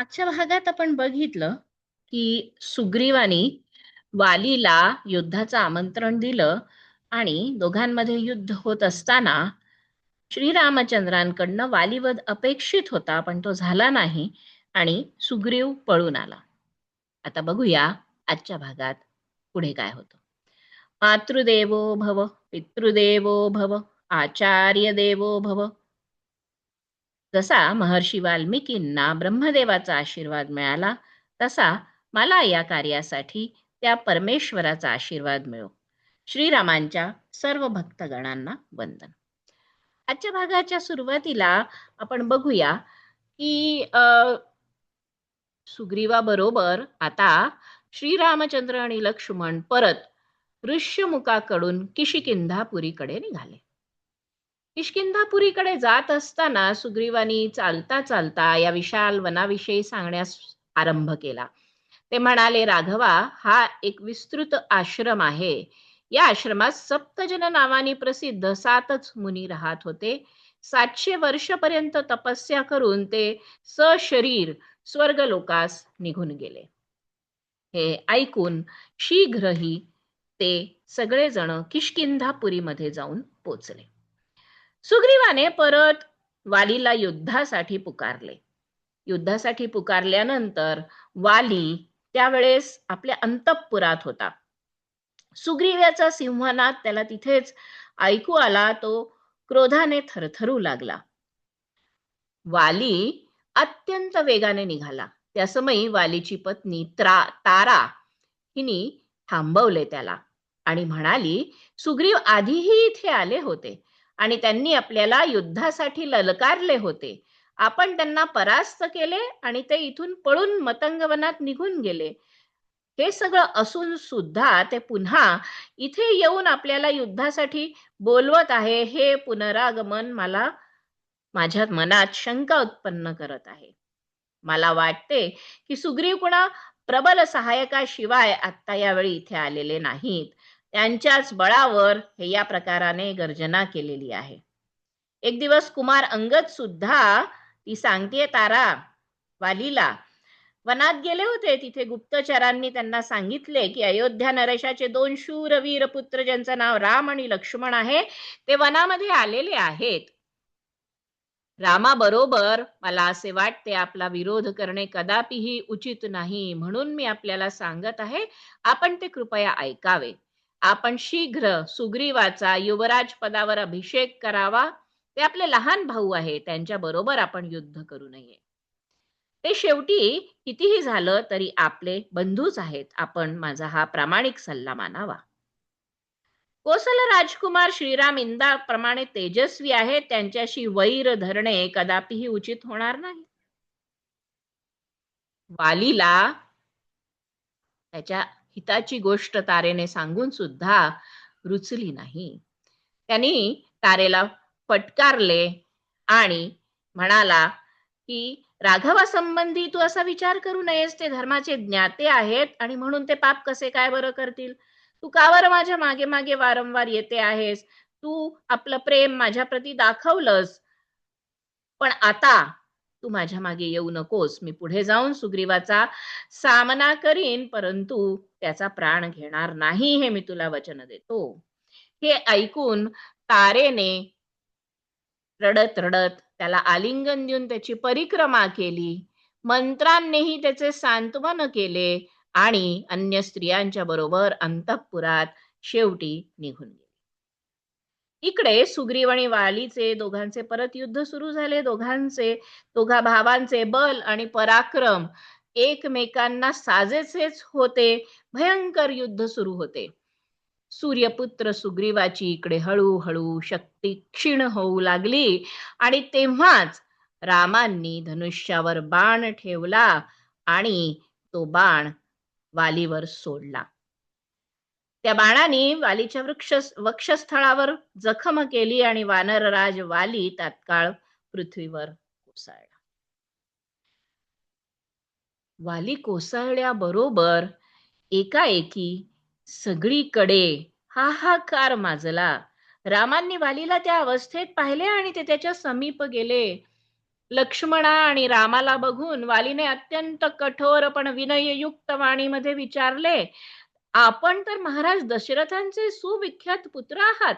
आजच्या भागात आपण बघितलं की सुग्रीवानी वालीला युद्धाचं आमंत्रण दिलं आणि दोघांमध्ये युद्ध होत असताना श्रीरामचंद्रांकडनं वालीवध अपेक्षित होता पण तो झाला नाही आणि सुग्रीव पळून आला. आता बघूया आजच्या भागात पुढे काय होतं. मातृदेवो भव पितृदेवो भव आचार्य देवो भव जसा महर्षी वाल्मिकींना ब्रह्मदेवाचा आशीर्वाद मिळाला तसा मला या कार्यासाठी त्या परमेश्वराचा आशीर्वाद मिळो. श्रीरामांच्या सर्व भक्तगणांना वंदन. आजच्या भागाच्या सुरुवातीला आपण बघूया की सुग्रीवाबरोबर आता श्रीरामचंद्र आणि लक्ष्मण परत ऋष्यमुखाकडून किशिकिंधापुरीकडे निघाले. किशकिंधापुरीकडे जात असताना सुग्रीवानी चालता चालता या विशाल वनाविषयी सांगण्यास आरंभ केला. ते म्हणाले राघवा हा एक विस्तृत आश्रम आहे. या आश्रमात सप्तजन नावानी प्रसिद्ध सातच मुनी राहत होते. सातशे वर्षपर्यंत तपस्या करून ते सशरीर स्वर्ग लोकास निघून गेले. हे ऐकून शीघ्रही ते सगळेजण किशकिंधापुरीमध्ये जाऊन पोचले. सुग्रीवाने परत वालीला युद्धासाठी पुकारले. युद्धासाठी पुकारल्यानंतर वाली त्यावेळेस आपल्या अंतपुरात होता. सुग्रीव्याचा सिंहनाद त्याला तिथेच ऐकू आला तो क्रोधाने थरथरू लागला. वाली अत्यंत वेगाने निघाला. त्या समयी वालीची पत्नी त्रा तारा हिनी थांबवले त्याला आणि म्हणाली सुग्रीव आधीही इथे आले होते. आणि त्यांनी आपल्याला युद्धासाठी ललकारले होते. आपण त्यांना परास्त केले आणि ते इथून पळून मतंगवनात निघून गेले. हे सगळं असून सुद्धा ते पुन्हा इथे येऊन आपल्याला युद्धासाठी बोलवत आहे हे पुनरागमन मला माझ्या मनात शंका उत्पन्न करत आहे. मला वाटते की सुग्रीव कुणा प्रबल सहायकाशिवाय आता यावेळी इथे आलेले नाहीत. त्यांच्याच बळावर हे या प्रकाराने गर्जना केलेली आहे. एक दिवस कुमार अंगद सुद्धा ती सांगते तारा वालीला वनात गेले होते तिथे गुप्तचरांनी त्यांना सांगितले की अयोध्या नरेशाचे दोन शूरवीर पुत्र ज्यांचं नाव राम आणि लक्ष्मण आहे ते वनामध्ये आलेले आहेत. रामाबरोबर मला असे वाटते आपला विरोध करणे कदापिही उचित नाही म्हणून मी आपल्याला सांगत आहे आपण ते कृपया ऐकावे. आपण शीघ्र सुग्रीवाचा युवराज पदावर अभिषेक करावा. ते आपले लहान भाऊ आहे त्यांच्या बरोबर आपण युद्ध करू नये. ते शेवटी कितीही झालं तरी आपले बंधूच आहेत. आपण माझा हा प्रामाणिक सल्ला मानावा. कोसल राजकुमार श्रीराम इंदाप्रमाणे तेजस्वी आहेत. त्यांच्याशी वैर धरणे कदापिही उचित होणार नाही. वालीला त्याच्या हिताची गोष्ट तारेने सांगून सुद्धा रुचली नाही. त्यांनी तारेला फटकारले आणि म्हणाला की राघवासंबंधी तू असा विचार करू नयेस ते धर्माचे ज्ञाते आहेत आणि म्हणून ते पाप कसे काय बरं करतील? तू कावर माझ्या मागे मागे वारंवार येते आहेस? तू आपलं प्रेम माझ्या प्रती दाखवलंस. पण आता तू माझ्या मागे येऊ नकोस. मी पुढे जाऊन सुग्रीवाचा सामना करीन परंतु त्याचा प्राण घेणार नाही हे मी तुला वचन देतो. हे ऐकून तारेने रडत रडत त्याला आलिंगन देऊन त्याची परिक्रमा केली. मंत्रांनीही त्याचे सांत्वन केले आणि अन्य स्त्रियांच्या बरोबर अंतपुरात शेवटी निघून इकडे सुग्रीव आणि वालीचे दोघांचे परत युद्ध सुरू झाले. दोघांचे दोघा भावांचे बल आणि पराक्रम एकमेकांना साजेसेच होते. भयंकर युद्ध सुरू होते. सूर्यपुत्र सुग्रीवाची इकडे हळूहळू शक्ती क्षीण होऊ लागली आणि तेव्हाच रामांनी धनुष्यावर बाण ठेवला आणि तो बाण वालीवर सोडला. त्या बाणाने वालीच्या वृक्ष वक्षस्थळावर जखम केली आणि वानरराज वाली तात्काळ पृथ्वीवर कोसळला. वाली कोसळल्याबरोबर एकाएकी सगळीकडे हाहाकार माजला. रामांनी वालीला त्या अवस्थेत पाहिले आणि ते त्याच्या समीप गेले. लक्ष्मणा आणि रामाला बघून वालीने अत्यंत कठोर पण विनययुक्त वाणीमध्ये विचारले आपण तर महाराज दशरथांचे सुविख्यात पुत्र आहात.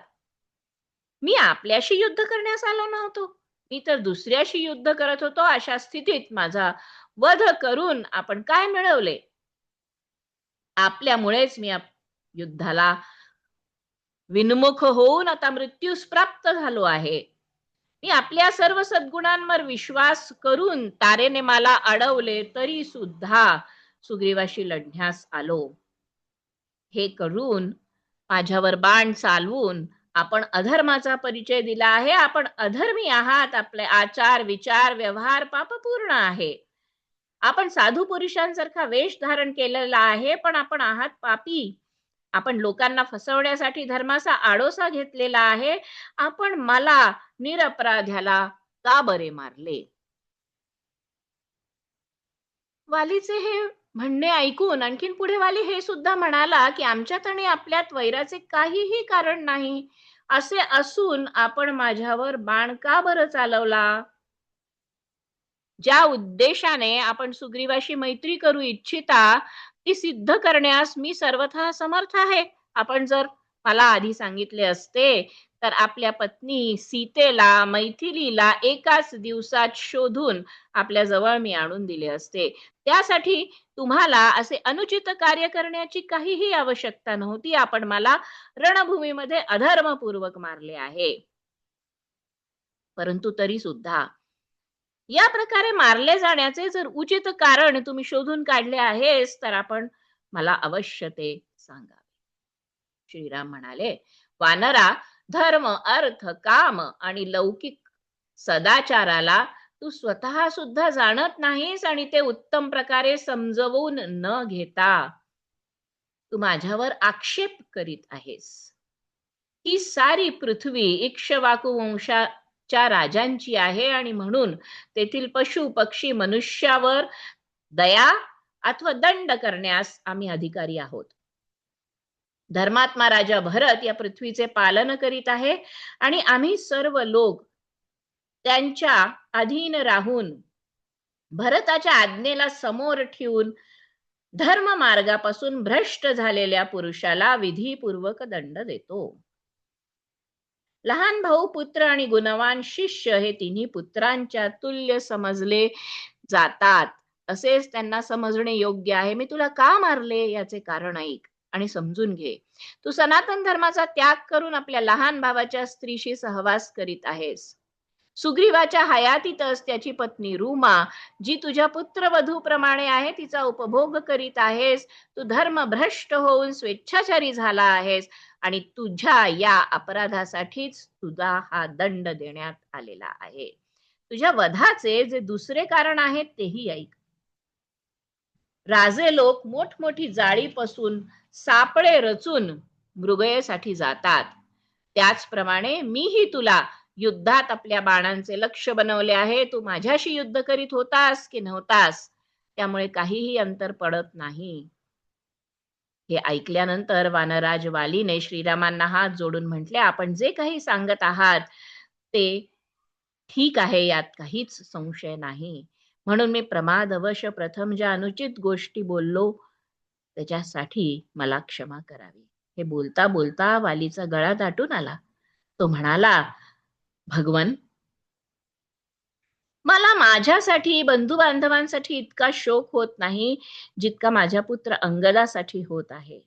मी आपल्याशी युद्ध करण्यास आलो नव्हतो. मी तर दुसऱ्याशी युद्ध करत होतो अशा स्थितीत माझा वध करून आपण काय मिळवले? आपल्यामुळेच मी युद्धाला विनमुख होऊन आता मृत्यूस प्राप्त झालो आहे. मी आपल्या सर्व सद्गुणांवर विश्वास करून तारेने मला अडवले तरी सुद्धा सुग्रीवाशी लढण्यास आलो. हे करून माझ्यावर बाण चालवून आपण अधर्माचा परिचय दिला आहे. आपण अधर्मी आहात. आपले आचार विचार व्यवहार पापपूर्ण आहे. आपण साधू पुरुषांसारखा वेश धारण केलेला आहे पण आपण आहात पापी. आपण लोकांना फसवण्यासाठी धर्माचा आडोसा घेतलेला आहे. आपण मला निरपराध्याला का बरे मारले? वालीचे हे म्हणणे ऐकून आणखीन पुढे वाली हे सुद्धा म्हणाला की आमच्यात आणि आपल्यात वैराचे काहीही कारण नाही. असे असून आपण माझ्यावर बाण का बरं चालवला? ज्या उद्देशाने आपण सुग्रीवाशी मैत्री करू इच्छिता ती सिद्ध करण्यास मी सर्वथा समर्थ आहे. आपण जर मला आधी सांगितले असते तर आपल्या पत्नी सीतेला मैथिलीला एकाच दिवसात शोधून आपल्या जवळ मी आणून दिले असते. त्यासाठी तुम्हाला असे अनुचित कार्य करण्याची काहीही आवश्यकता नव्हती. आपण मला रणभूमीमध्ये अधर्मपूर्वक मारले आहे. परंतु तरी सुद्धा. या प्रकारे मारले जाण्याचे जर उचित कारण तुम्ही शोधून काढले आहेस तर आपण मला अवश्य ते सांगावे. श्रीराम म्हणाले वानरा धर्म अर्थ काम आणि लौकिक सदाचाराला तू स्वतः सुद्धा जाणत नाहीस आणि ते उत्तम प्रकारे समजवून न घेता तू माझ्यावर आक्षेप करीत आहेस. ही सारी पृथ्वी इक्षवाकू वंशाच्या राजांची आहे आणि म्हणून तेथील पशु पक्षी मनुष्यावर दया अथवा दंड करण्यास आम्ही अधिकारी आहोत. धर्मात्मा राजा भरत या पृथ्वीचे पालन करीत आहे आणि आम्ही सर्व लोक त्यांच्या अधीन राहून भरताच्या आज्ञेला समोर ठेवून धर्म मार्गापासून भ्रष्ट झालेल्या पुरुषाला विधीपूर्वक दंड देतो. लहान भाऊ पुत्र आणि गुणवान शिष्य हे तिन्ही पुत्रांच्या तुल्य समजले जातात. असेच त्यांना समजणे योग्य आहे. मी तुला का मारले? याचे कारण ऐक. आणि समजून घे. तू सनातन धर्माचा त्याग करून आपल्या लहान भावाच्या स्त्रीशी सहवास करीत आहेस. सुग्रीवाच्या हयातीतच त्याची पत्नी रुमा जी तुझ्या पुत्रवधूप्रमाणे आहे तिचा उपभोग करीत आहेस. तू धर्म भ्रष्ट होऊन स्वेच्छाचारी झाला आहेस आणि तुझ्या या अपराधासाठीच तुझा हा दंड देण्यात आलेला आहे. तुझ्या वधाचे जे दुसरे कारण आहे तेही ऐक. राजे लोक मोठमोठी जाळीपासून सापळे रचून मृगयेसाठी जातात. त्याचप्रमाणे मीही तुला युद्धात आपल्या बाणांचे लक्ष बनवले आहे. तू माझ्याशी युद्ध करीत होतास की नव्हतास? त्यामुळे काहीही अंतर पडत नाही. हे ऐकल्यानंतर वानराज वालीने श्रीरामांना हात जोडून म्हटले आपण जे काही सांगत आहात ते ठीक आहे यात काहीच संशय नाही. म्हणून मी प्रमादवश प्रथम ज्या अनुचित गोष्टी बोललो त्याच्यासाठी मला क्षमा करावी. हे बोलता बोलता वालीचा गळा दाटून आला. तो म्हणाला भगवन मला माझ्यासाठी बंधू बांधवांसाठी इतका शोक होत नाही जितका माझ्या पुत्र अंगदासाठी होत आहे.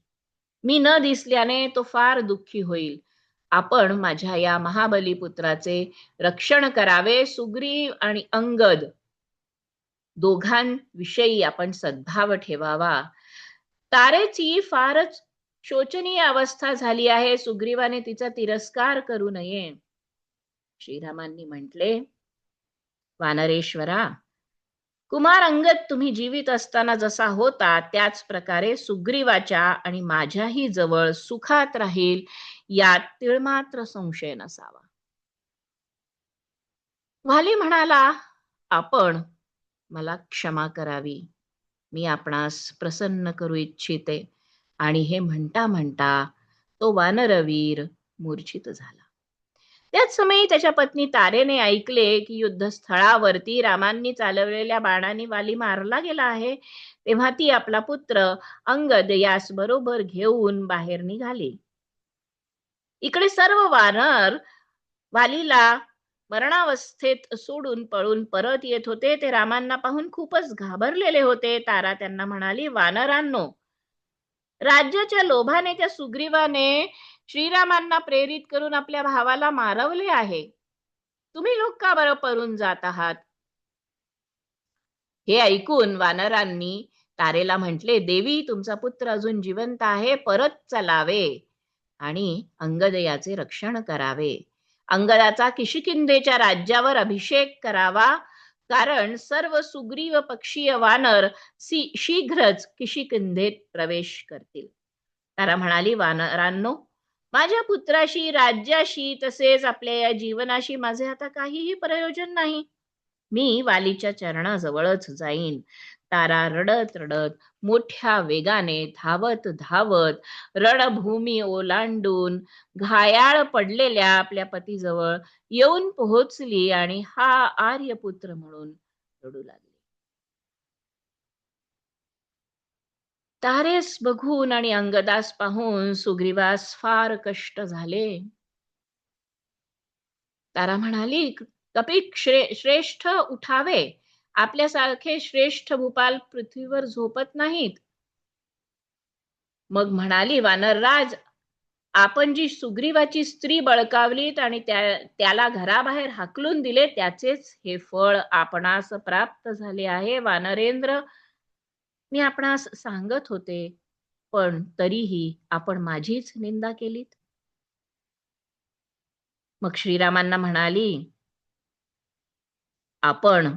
मी न दिसल्याने तो फार दुःखी होईल. आपण माझ्या या महाबली पुत्राचे रक्षण करावे सुग्रीव आणि अंगद दोघांविषयी आपण सद्भाव ठेवावा. तारेची फारच शोचनीय अवस्था झाली आहे. सुग्रीवाने तिचा तिरस्कार करू नये. श्रीरामांनी म्हटले वानरेश्वरा कुमार अंगद तुम्ही जीवित असताना जसा होता त्याच प्रकारे सुग्रीवाच्या आणि माझ्याही जवळ सुखात राहील यात तिळमात्र संशय नसावा. वाली म्हणाला आपण मला क्षमा करावी. मी आपणास प्रसन्न करू इच्छिते. आणि हे म्हणता म्हणता तो वानरवीर मूर्छित झाला. त्याच समयी त्याच्या पत्नी तारेने ऐकले की युद्धस्थळावरती रामांनी चालवलेल्या बाणांनी वाली मारला गेला आहे. तेव्हा ती आपला पुत्र अंगद यास बरोबर घेऊन बाहेर निघाली. इकडे सर्व वानर वालीला मरणावस्थेत सोडून पळून परत येत होते. ते रामांना पाहून खूपच घाबरलेले होते. तारा त्यांना म्हणाली वानरांनो राज्याच्या लोभाने त्या सुग्रीवाने श्रीरामांना प्रेरित करून आपल्या भावाला मारवले आहे. तुम्ही लोक का बरं पळून जात आहात? हे ऐकून वानरांनी तारेला म्हटले देवी तुमचा पुत्र अजून जिवंत आहे. परत चलावे आणि अंगदयाचे रक्षण करावे. अंगदाचा किशिकिंदेच्या राज्यावर अभिषेक करावा. कारण सर्व सुग्रीव पक्षीय वानर शीघ्रच किशिकिंधेत प्रवेश करतील. तारा म्हणाली वानरांनो माझ्या पुत्राशी राज्याशी तसेच आपल्या या जीवनाशी माझे आता काहीही प्रयोजन नाही. मी वालीच्या चरणाजवळच जाईन. तारा रडत रडत मोठ्या वेगाने धावत धावत रणभूमी ओलांडून घायाळ पडलेल्या आपल्या पतीजवळ येऊन पोहोचली आणि हा आर्यपुत्र म्हणून रडू लागली. तारेस बघून आणि अंगदास पाहून सुग्रीवास फार कष्ट झाले. तारा म्हणाली कपिक श्रेष्ठ उठावे. आपल्यासारखे श्रेष्ठ भूपाल पृथ्वीवर झोपत नाहीत. मग म्हणाली वानरराज आपण जी सुग्रीवाची स्त्री बळकावलीत आणि त्या त्याला घराबाहेर हाकलून दिले त्याचेच हे फळ आपणास प्राप्त झाले आहे वानरेंद्र. मी आपणास सांगत होते पण तरीही आपण माझीच निंदा केलीत. मग श्रीरामांना म्हणाली आपण.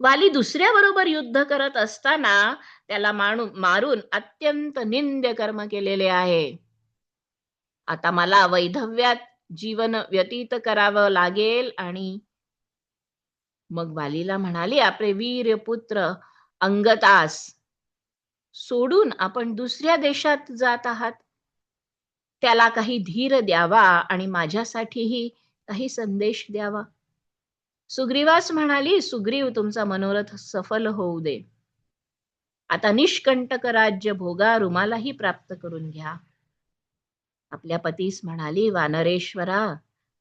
वाली दुसऱ्याबरोबर युद्ध करत असताना त्याला माणू मारून अत्यंत निंद्य कर्म केलेले आहे. आता मला वैधव्यात जीवन व्यतीत करावं लागेल आणि मग वालीला म्हणाली आपले वीर पुत्र अंगतास सोडून आपण दुसऱ्या देशात जात आहात. त्याला काही धीर द्यावा आणि माझ्यासाठीही काही संदेश द्यावा. सुग्रीवास म्हणाली सुग्रीव तुमचा मनोरथ सफल होऊ दे. आता निष्कंटक राज्य भोगा रुमालाही प्राप्त करून घ्या. आपल्या पतीस म्हणाली वानरेश्वरा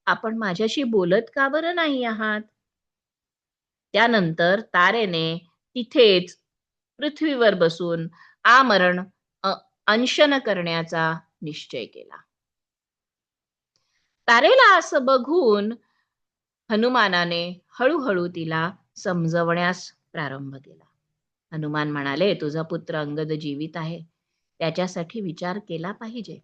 आपण माझ्याशी बोलत का बरं नाही आहात? त्यानंतर तारेने तिथेच पृथ्वीवर बसून आमरण अंशन करण्याचा निश्चय केला. तारेला असं बघून हनुमानाने हळूहळू तिला समजवण्यास प्रारंभ केला. हनुमान म्हणाले तुझा पुत्र अंगद जीवित आहे. त्याच्यासाठी विचार केला पाहिजे.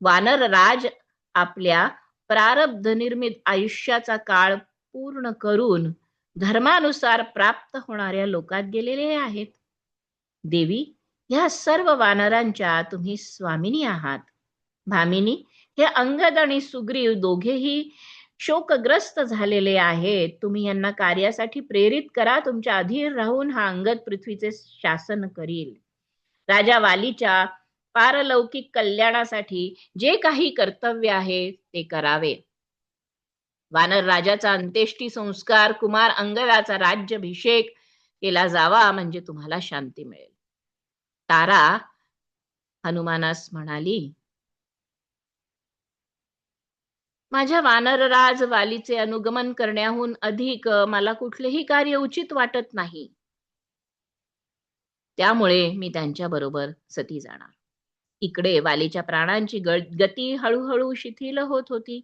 वानर राज आपल्या प्रारब्ध निर्मित आयुष्याचा काळ पूर्ण करून धर्मानुसार प्राप्त होणाऱ्या लोकात गेलेले आहेत. देवी ह्या सर्व वानरांच्या तुम्ही स्वामिनी आहात. भामिनी हे अंगद आणि सुग्रीव दोघेही शोकग्रस्त झालेले आहेत. तुम्ही यांना कार्यासाठी प्रेरित करा. तुमच्या अधीर राहून हा अंगद पृथ्वीचे शासन करील. राजा वालीच्या पारलौकिक कल्याणासाठी जे काही कर्तव्य आहे ते करावे. वानर राजाचा अंत्येष्टी संस्कार कुमार अंगदाचा राज्याभिषेक केला जावा म्हणजे तुम्हाला शांती मिळेल. तारा हनुमानास म्हणाली माझ्या वानरराज वालीचे अनुगमन करण्याहून अधिक मला कुठलेही कार्य उचित वाटत नाही. त्यामुळे मी त्यांच्या बरोबर सती जाणार. इकडे वालीच्या प्राणांची गती हळूहळू शिथिल होत होती.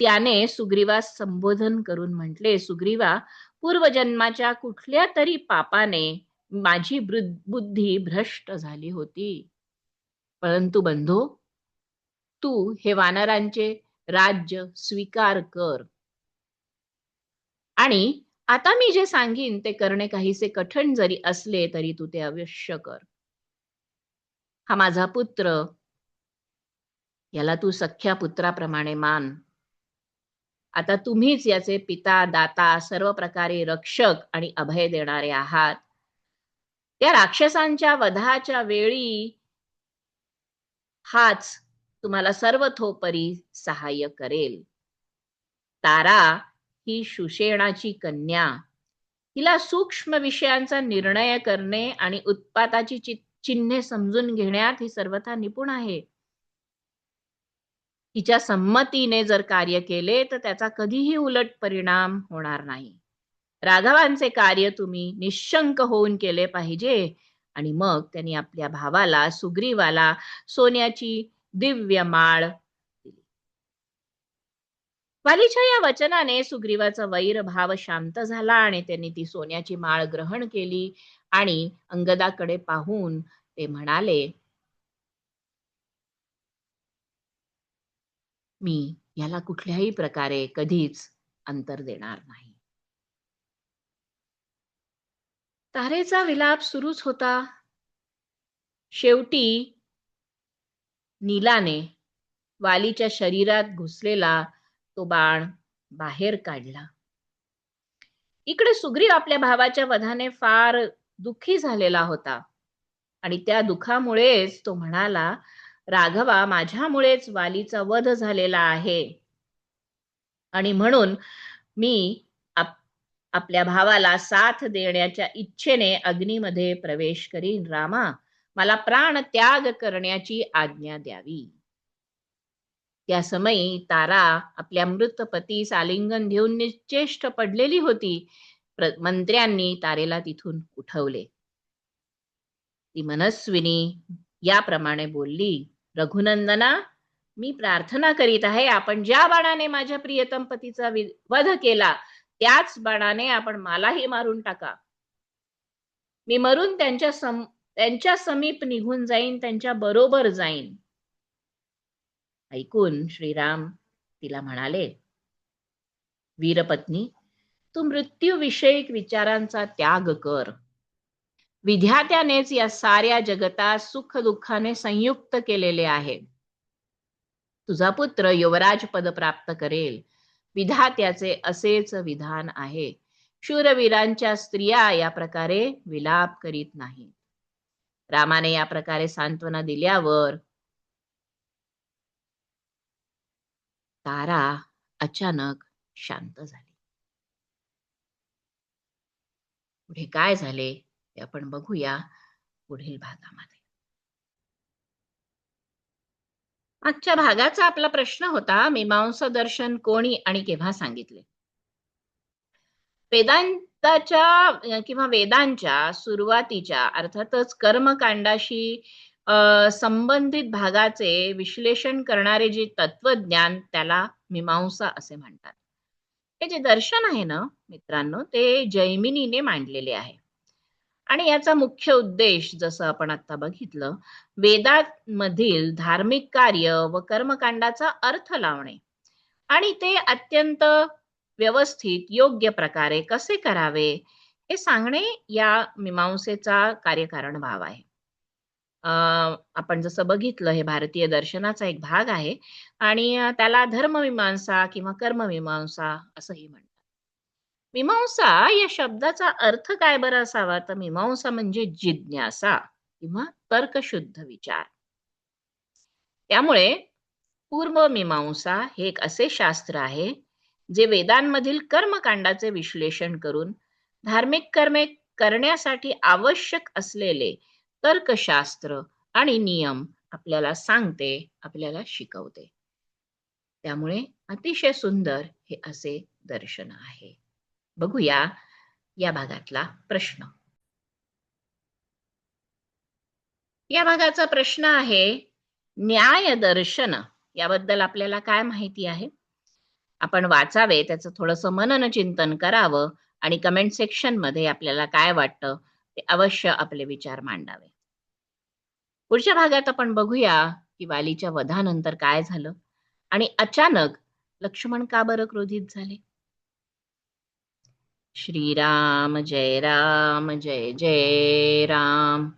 त्याने सुग्रीवास संबोधन करून म्हटले सुग्रीवा पूर्वजन्माच्या कुठल्या तरी पापाने माझी बुद्धी भ्रष्ट झाली होती. परंतु बंधू तू हे वानरांचे राज्य स्वीकार कर. आणि आता मी जे सांगीन ते करणे काहीसे कठीण जरी असले तरी तू ते अवश्य कर. हा माझा पुत्र याला तू सख्या पुत्राप्रमाणे मान. आता तुम्हीच याचे पिता दाता सर्व प्रकारे रक्षक आणि अभय देणारे आहात. त्या राक्षसांच्या वधाच्या वेळी हाच तुम्हाला सर्वथोपरी सहाय्य करेल. तारा ही सुषेणाची कन्या. तिला सूक्ष्म विषयांचा निर्णय करणे आणि उत्पाताची चिन्हे समजून घेण्यात ही सर्वथा निपुण आहे. तिच्या संमतीने जर कार्य केले तर त्याचा कधीही उलट परिणाम होणार नाही. राघवांचे कार्य तुम्ही निशंक होऊन केले पाहिजे. आणि मग त्यांनी आपल्या भावाला सुग्रीवाला सोन्याची दिव्य माळ वालीच्या या वचनाने सुग्रीवाचा वैर भाव शांत झाला आणि त्यांनी ती सोन्याची माळ ग्रहण केली आणि अंगदाकडे पाहून ते म्हणाले मी याला कुठल्याही प्रकारे कधीच अंतर देणार नाही. तारेचा विलाप सुरूच होता. शेवटी नीलाने वालीच्या शरीरात घुसलेला तो बाण बाहेर काढला. इकडे सुग्रीव आपल्या भावाच्या वधाने फार दुःखी झालेला होता आणि त्या दुःखामुळेच तो म्हणाला राघवा माझ्यामुळेच वालीचा वध झालेला आहे. आणि म्हणून मी आप, आपल्या भावाला साथ देण्याच्या इच्छेने अग्नीमध्ये प्रवेश करीन. रामा मला प्राण त्याग करण्याची आज्ञा द्यावी. त्या समयी तारा आपल्या मृत पतीस आलिंगन घेऊन निश्चेष्ट पडलेली होती. मंत्र्यांनी तारेला तिथून उठवले. ती मनस्विनी याप्रमाणे बोलली रघुनंदना मी प्रार्थना करीत आहे आपण ज्या बाणाने माझ्या प्रियतम पतीचा वध केला त्याच बाणाने आपण मलाही मारून टाका. मी मरून त्यांच्या सम त्यांच्या समीप निघून जाईन त्यांच्या बरोबर जाईन. ऐकून श्रीराम तिला म्हणाले वीरपत्नी तू मृत्यूविषयक विचारांचा त्याग कर. विध्यात्यानेच या साऱ्या जगतात सुख दुःखाने संयुक्त केलेले आहे. तुझा पुत्र युवराज पद प्राप्त करेल. विधात्याचे असेच विधान आहे. शूरवीरांच्या स्त्रिया या प्रकारे विलाप करीत नाहीत. रामाने या प्रकारे सांत्वना दिल्यावर तारा अचानक शांत झाली. पुढे काय झाले ते आपण बघूया पुढील भागामध्ये. आजच्या भागाचा आपला प्रश्न होता मीमांसा दर्शन कोणी आणि केव्हा सांगितले? वेदांताच्या किंवा वेदांच्या सुरुवातीच्या अर्थातच कर्मकांडाशी संबंधित भागाचे विश्लेषण करणारे जे तत्वज्ञान त्याला मीमांसा असे म्हणतात. हे जे दर्शन आहे ना मित्रांनो ते जैमिनीने मांडलेले आहे. आणि याचा मुख्य उद्देश जसं आपण आता बघितलं वेदांमधील धार्मिक कार्य व कर्मकांडाचा अर्थ लावणे. आणि ते अत्यंत व्यवस्थित योग्य प्रकारे कसे करावे हे सांगणे या मीमांसेचा कार्यकारण भाव आहे. आपण जसं बघितलं हे भारतीय दर्शनाचा एक भाग आहे आणि त्याला धर्ममीमांसा किंवा कर्ममीमांसा असंही म्हणतात. मीमांसा या शब्दाचा अर्थ काय बरं असावा? तर मीमांसा म्हणजे जिज्ञासा किंवा तर्कशुद्ध विचार. त्यामुळे पूर्व मीमांसा हे एक असे शास्त्र आहे जे वेदांमधील कर्मकांडाचे विश्लेषण करून धार्मिक कर्मे करण्यासाठी आवश्यक असलेले तर्कशास्त्र आणि नियम आपल्याला सांगते आपल्याला शिकवते. त्यामुळे अतिशय सुंदर हे असे दर्शन आहे. बघूया या भागातला प्रश्न. या भागाचा प्रश्न आहे न्याय दर्शन याबद्दल आपल्याला काय माहिती आहे? आपण वाचावे त्याचं थोडस मनन चिंतन करावं आणि कमेंट सेक्शनमध्ये आपल्याला काय वाटतं ते अवश्य आपले विचार मांडावे. पुढच्या भागात आपण बघूया की वालीच्या वधानंतर काय झालं आणि अचानक लक्ष्मण का बरं क्रोधित झाले? श्रीराम जय राम जय जय राम.